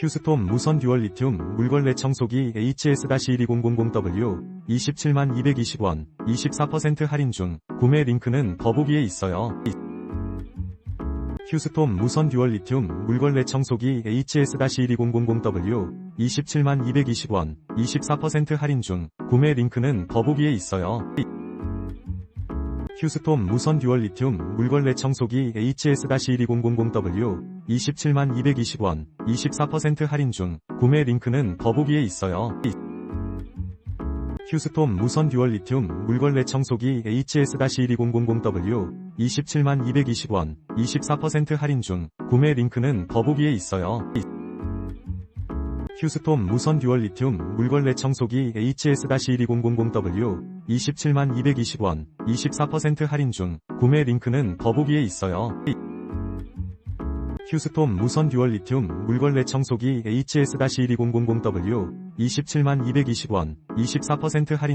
휴스톰 무선 듀얼 리튬 물걸레 청소기 HS-1200W 27만 220원 24% 할인 중 구매 링크는 더보기에 있어요. 휴스톰 무선 듀얼 리튬 물걸레 청소기 HS-1200W 27만 220원 24% 할인 중 구매 링크는 더보기에 있어요. 휴스톰 무선 듀얼 리튬 물걸레 청소기 HS-1200W 27만 220원 24% 할인 중 구매 링크는 더보기에 있어요. 휴스톰 무선 듀얼 리튬 물걸레 청소기 HS-1200W 27만 220원 24% 할인 중 구매 링크는 더보기에 있어요. 휴스톰 무선 듀얼 리튬 물걸레 청소기 HS-1200W 27만 220원 24% 할인 중 구매 링크는 더보기에 있어요. 휴스톰 무선 듀얼 리튬 물걸레 청소기 HS-1200W 27만 220원 24% 할인 중